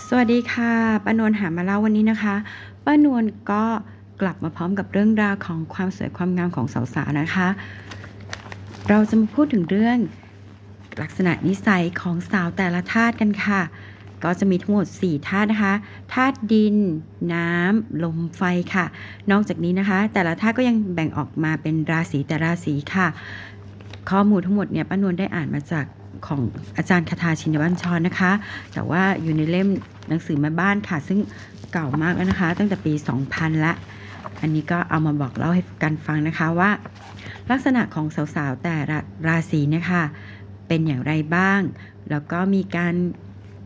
สวัสดีค่ะป้านวลหามาเล่าวันนี้นะคะป้านวลก็กลับมาพร้อมกับเรื่องราวของความสวยความงามของสาวๆนะคะ เราจะมาพูดถึงเรื่องลักษณะนิสัยของสาวแต่ละธาตุกันค่ะ ก็จะมีทั้งหมด 4ธาตุนะคะธาตุดิน น้ำลมไฟค่ะ นอกจากนี้นะคะ แต่ละธาตุก็ยังแบ่งออกมาเป็นราศีแต่ราศีค่ะ ข้อมูลทั้งหมดเนี่ยป้านวลได้อ่านมาจาก ของอาจารย์คาทาชินวัญชรนะคะ แต่ว่าอยู่ในเล่มหนังสือแม่บ้านค่ะ ซึ่งเก่ามากแล้วนะคะ ตั้งแต่ปี 2000 ละ อันนี้ก็เอามาบอกเล่าให้กันฟังนะคะว่า ลักษณะของสาวๆแต่ละราศีเนี่ยค่ะเป็นอย่างไรบ้าง แล้วก็มีการ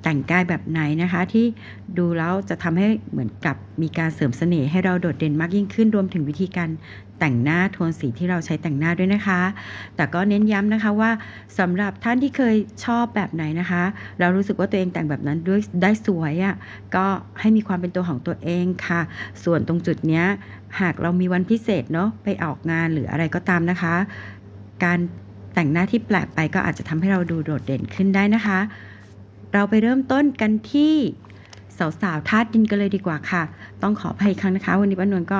แต่งกายแบบไหนนะคะ ที่ดูแล้วจะทำให้เหมือนกับมีการเสริมเสน่ห์ให้เราโดดเด่นมากยิ่งขึ้นรวมถึงวิธีการแต่งหน้าโทนสีที่เราใช้แต่งหน้าด้วยนะคะ แต่ก็เน้นย้ำนะคะว่าสำหรับท่านที่เคยชอบแบบไหนนะคะ เรารู้สึกว่าตัวเองแต่งแบบนั้นด้วยได้สวยอะ่ะก็ให้มีความเป็นตัวของตัวเองค่ะ ส่วนตรงจุดเนี้ยหากเรามีวันพิเศษเนาะไปออกงานหรืออะไรก็ตามนะคะ การแต่งหน้าที่แปลกไปก็อาจจะทำให้เราดูโดดเด่นขึ้นได้นะคะ เราไปเริ่มต้นกันที่สาวๆธาตุดินกันเลยดีกว่าค่ะ ต้องขออภัยอีกครั้งนะคะ วันนี้ป้านวลก็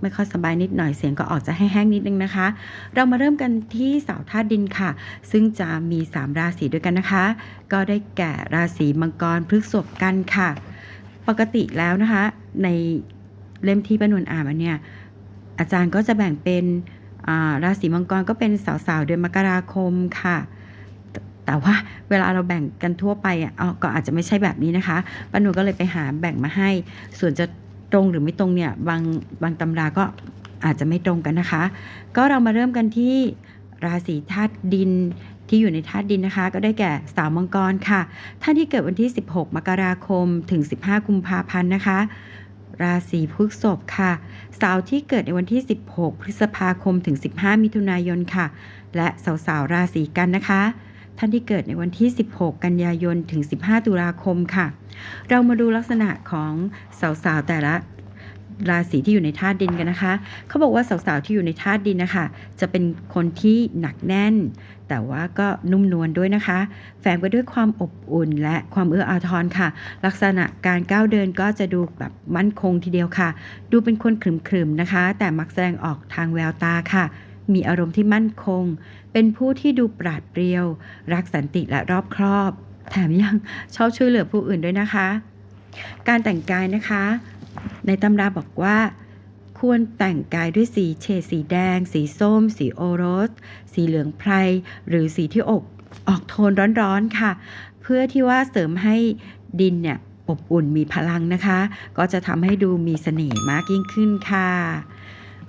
ไม่ค่อยสบายนิดหน่อยเสียงก็ออกจะแห้งๆนิดนึงนะคะ เรามาเริ่มกันที่สาวธาตุดินค่ะ ซึ่งจะมี 3 ราศีด้วยกันนะคะ ก็ได้แก่ราศีมังกรพฤกษภกันค่ะ ปกติแล้วนะคะ ในเล่มที่ป้านวลอ่านมาเนี่ยอาจารย์ก็จะแบ่งเป็นราศีมังกรก็เป็นสาวๆเดือนมกราคมค่ะ แต่ว่าเวลาเราแบ่งกันทั่วไปอะอ๋อก็อาจจะไม่ใช่แบบนี้นะคะป้าหนูก็เลยไปหาแบ่งมาให้ ส่วนจะตรงหรือไม่ตรงเนี่ยบางบางตำราก็อาจจะไม่ตรงกันนะคะ ก็เรามาเริ่มกันที่ราศีธาตุดินที่อยู่ในธาตุดินนะคะ ก็ได้แก่สาวมังกรค่ะท่านที่เกิดวันที่ 16 มกราคมถึง 15 กุมภาพันธ์นะคะ ราศีพฤษภค่ะ สาวที่เกิดในวันที่ 16 พฤษภาคมถึง 15 มิถุนายนค่ะ และสาวๆราศีกันนะคะ ท่านที่เกิดในวันที่ 16 กันยายนถึง 15 ตุลาคมค่ะ เรามาดูลักษณะของสาวๆแต่ละราศีที่อยู่ในธาตุดินกันนะคะ เขาบอกว่าสาวๆที่อยู่ในธาตุดินนะคะ จะเป็นคนที่หนักแน่น แต่ว่าก็นุ่มนวลด้วยนะคะ แฝงไปด้วยความอบอุ่นและความเอื้ออาทรค่ะ ลักษณะการก้าวเดินก็จะดูแบบมั่นคงทีเดียวค่ะ ดูเป็นคนขรึมๆนะคะ แต่มักแสดงออกทางแววตาค่ะ มีอารมณ์ที่มั่นคง เป็นผู้ที่ดูปราดเปรียว รักสันติและรอบครอบ แถมยังชอบช่วยเหลือผู้อื่นด้วยนะคะ การแต่งกายนะคะ ในตำราบอกว่า ควรแต่งกายด้วยสีเฉดสีแดง สีส้ม สีโอรส สีเหลืองไพร หรือสีที่อกออกโทนร้อนๆค่ะ เพื่อที่ว่าเสริมให้ดินเนี่ยอบอุ่นมีพลังนะคะ ก็จะทำให้ดูมีเสน่ห์มากยิ่งขึ้นค่ะ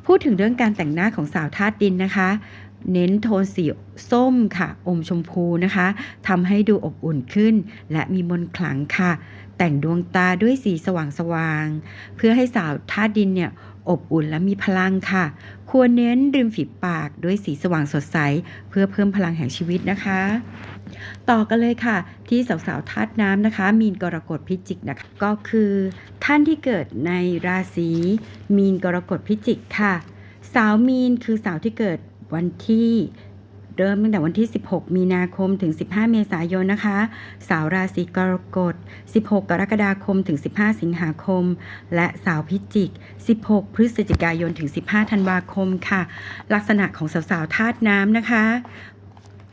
พูดถึงเรื่องการแต่งหน้าของสาวธาตุดินนะคะ เน้นโทนสีส้มค่ะ อมชมพูนะคะทำให้ดูอบอุ่นขึ้น และมีมนต์ขลังค่ะ แต่งดวงตาด้วยสีสว่างสว่างๆ เพื่อให้สาวธาตุดินเนี่ยอบอุ่นและมีพลังค่ะ ควรเน้นริมฝีปากด้วยสีสว่างสดใส เพื่อเพิ่มพลังแห่งชีวิตนะคะ ต่อกันเลยค่ะ ที่สาวๆธาตุน้ำนะคะ มีนกรกฎพิจิกนะคะ ก็คือ ท่านที่เกิดในราศีมีนกรกฎพิจิกค่ะ สาวมีนคือสาวที่เกิดวันที่เริ่มตั้งแต่วันที่ 16 มีนาคมถึง 15 เมษายนนะคะ สาวราศีกรกฎ 16 กรกฎาคมถึง 15 สิงหาคม และสาวพิจิก 16 พฤศจิกายนถึง 15 ธันวาคมค่ะ ลักษณะของสาวๆธาตุน้ำนะคะ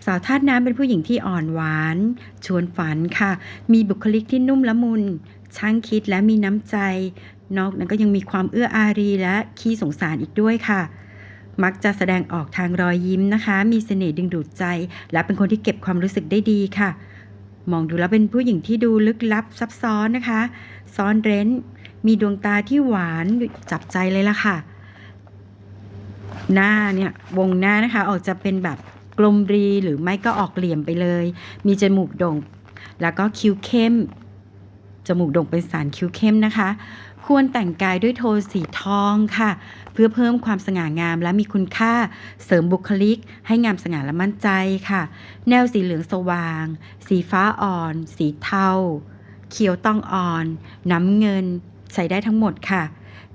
สาวธาตุน้ำเป็นผู้หญิงที่อ่อนหวาน ชวนฝันค่ะ มีบุคลิกที่นุ่มละมุน ช่างคิดและมีน้ำใจ นอกนั้นก็ยังมีความเอื้ออารีและขี้สงสารอีกด้วยค่ะ มักจะแสดงออกทางรอยยิ้มนะคะ มีเสน่ห์ดึงดูดใจ และเป็นคนที่เก็บความรู้สึกได้ดีค่ะ มองดูแล้วเป็นผู้หญิงที่ดูลึกลับซับซ้อนนะคะซ่อนเร้น มีดวงตาที่หวานจับใจเลยล่ะค่ะ หน้าเนี่ยวงหน้านะคะออกจะเป็นแบบ กลมรีหรือไม่ก็ออกเหลี่ยมไปเลย มีจมูกโด่ง แล้วก็คิ้วเข้ม จมูกโด่งเป็นสารคิ้วเข้มนะคะ ควรแต่งกายด้วยโทนสีทองค่ะ เพื่อเพิ่มความสง่างามและมีคุณค่า เสริมบุคลิก ให้งามสง่าและมั่นใจค่ะ แนวสีเหลืองสว่าง สีฟ้าอ่อน สีเทาเขียวต้องอ่อน น้ำเงิน ใช้ได้ทั้งหมดค่ะ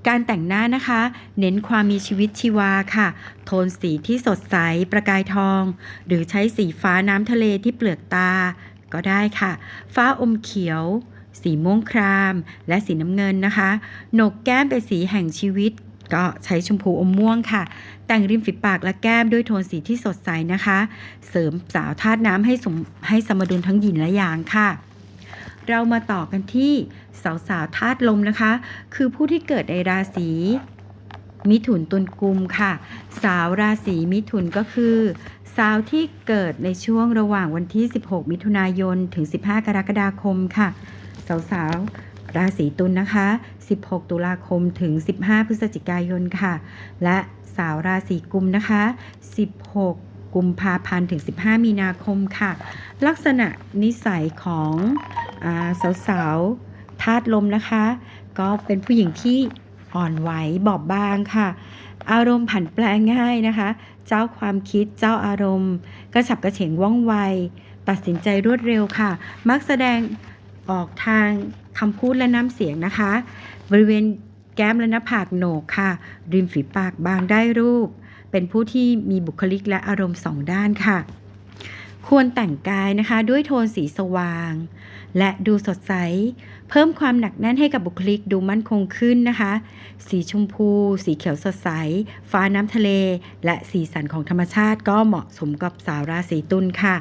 การแต่งหน้านะคะ เน้นความมีชีวิตชีวาค่ะ โทนสีที่สดใส ประกายทอง หรือใช้สีฟ้าน้ำทะเลที่เปลือกตา ก็ได้ค่ะ ฟ้าอมเขียว สีม่วงคราม และสีน้ำเงินนะคะโหนกแก้มเป็นสีแห่งชีวิต ก็ใช้ชมพูอมม่วงค่ะ แต่งริมฝีปากและแก้มด้วยโทนสีที่สดใสนะคะ เสริมสาวธาตุน้ำให้สมให้สมดุลทั้งหยินและหยางค่ะ เรามาต่อกันที่สาวสาวธาตุลมนะคะ คือผู้ที่เกิดในราศีมิถุนตุลกุมค่ะ สาวราศีมิถุนก็คือ สาวที่เกิดในช่วงระหว่างวันที่ 16 มิถุนายน ถึง 15 กรกฎาคมค่ะ สาวสาวราศีตุลนะคะ 16 ตุลาคมถึง 15 พฤศจิกายนค่ะ และสาวราศีกุมนะคะ 16กุมภาพันธ์ถึง 15 มีนาคมค่ะ ลักษณะนิสัยของ สาวๆธาตุลมนะคะ ก็เป็นผู้หญิงที่อ่อนไหวบอบบางค่ะ อารมณ์ผันแปรง่ายนะคะ เจ้าความคิดเจ้าอารมณ์ กระฉับกระเฉงว่องไว ตัดสินใจรวดเร็วค่ะ มักแสดงออกทางคำพูดและน้ำเสียงนะคะ บริเวณแก้มและหน้าผากโหนกค่ะ ริมฝีปากบางได้รูป เป็นผู้ที่มีบุคลิกและอารมณ์สองด้านค่ะ ควรแต่งกายนะคะด้วยโทนสีสว่าง และดูสดใส เพิ่มความหนักแน่นให้กับบุคลิกดูมั่นคงขึ้นนะคะ สีชมพู สีเขียวสดใส ฟ้าน้ำทะเล และสีสันของธรรมชาติก็เหมาะสมกับสาวราศีตุลค่ะ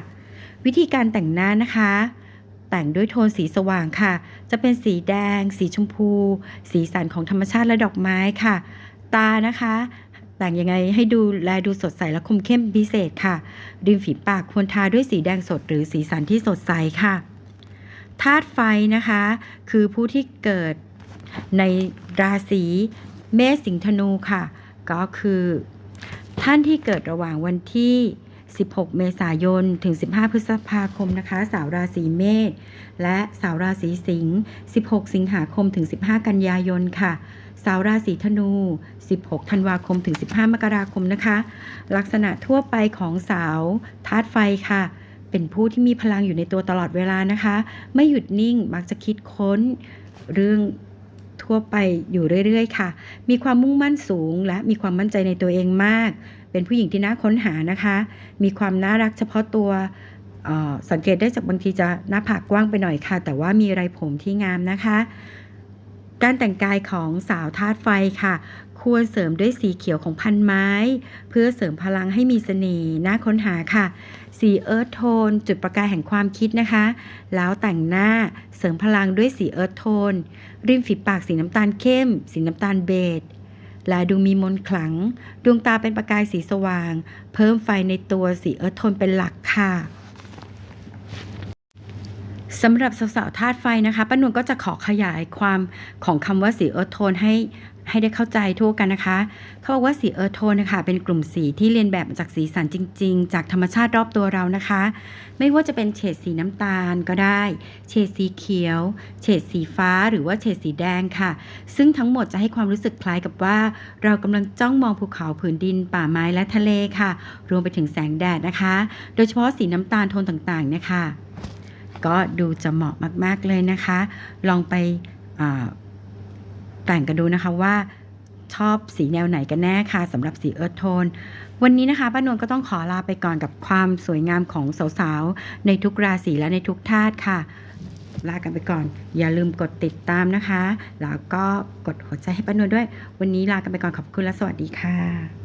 วิธีการแต่งหน้านะคะแต่งด้วยโทนสีสว่างค่ะ จะเป็นสีแดง สีชมพู สีสันของธรรมชาติและดอกไม้ค่ะ ตานะคะ แต่งยังไงให้ดูแลดูสดใสและคมเข้มพิเศษค่ะ ริมฝีปากควรทาด้วยสีแดงสดหรือสีสันที่สดใสค่ะธาตุไฟนะคะ คือผู้ที่เกิดในราศีเมษสิงห์ธนูค่ะ ก็คือท่านที่เกิดระหว่างวันที่ 16 เมษายน ถึง 15 พฤษภาคมนะคะ สาวราศีเมษ และสาวราศีสิงห์ 16 สิงหาคม ถึง 15 กันยายนค่ะ สาวราศีธนู 16 ธันวาคม ถึง 15 มกราคมนะคะ ลักษณะทั่วไปของสาวธาตุไฟค่ะ เป็นผู้ที่มีพลังอยู่ในตัวตลอดเวลานะคะ ไม่หยุดนิ่ง มักจะคิดค้นเรื่องทั่วไปอยู่เรื่อย ๆ ค่ะ มีความมุ่งมั่นสูง และมีความมั่นใจในตัวเองมาก เป็นผู้หญิงที่น่าค้นหานะคะ มีความน่ารักเฉพาะตัวสังเกตได้จากบางทีจะหน้าผากกว้างไปหน่อยค่ะ แต่ว่ามีไรผมที่งามนะคะ การแต่งกายของสาวธาตุไฟค่ะ ควรเสริมด้วยสีเขียวของพันไม้ เพื่อเสริมพลังให้มีเสน่ห์น่าค้นหาค่ะ สีเอิร์ธโทน จุดประกายแห่งความคิดนะคะ แล้วแต่งหน้าเสริมพลังด้วยสีเอิร์ธโทน ริมฝีปากสีน้ำตาลเข้ม สีน้ำตาลเบจ และดูมีมนขลัง ดวงตาเป็นประกายสีสว่าง เพิ่มไฟในตัวสีเอิร์ธโทนเป็นหลักค่ะสำหรับสาวๆธาตุไฟนะคะป้านวลก็จะขอขยายความของคำว่าสีเอิร์ธโทนให้ ให้ได้เข้าใจทั่วกันนะคะ เขาบอกว่าสีเอิร์ธโทนนะคะเป็นกลุ่มสีที่เรียนแบบมาจากสีสันจริง ๆ จากธรรมชาติรอบตัวเรานะคะ ไม่ว่าจะเป็นเฉดสีน้ำตาลก็ได้ เฉดสีเขียว เฉดสีฟ้าหรือว่าเฉดสีแดงค่ะ ซึ่งทั้งหมดจะให้ความรู้สึกคล้ายกับว่า เรากำลังจ้องมองภูเขาผืนดิน ป่าไม้และทะเลค่ะ รวมไปถึงแสงแดดนะคะ โดยเฉพาะสีน้ำตาลโทนต่างๆนี่ยค่ะก็ดูจะเหมาะมาก ๆ เลยนะคะ ลองไป แต่งกันดูนะคะว่าชอบสีแนวไหนกันแน่ค่ะสำหรับสีเอิร์ธโทน วันนี้นะคะป้านวลก็ต้องขอลาไปก่อนกับความสวยงามของสาวๆ ในทุกราศีและในทุกธาตุค่ะ ลากันไปก่อน อย่าลืมกดติดตามนะคะ แล้วก็กดหัวใจให้ป้านวลด้วย วันนี้ลากันไปก่อนขอบคุณและสวัสดีค่ะ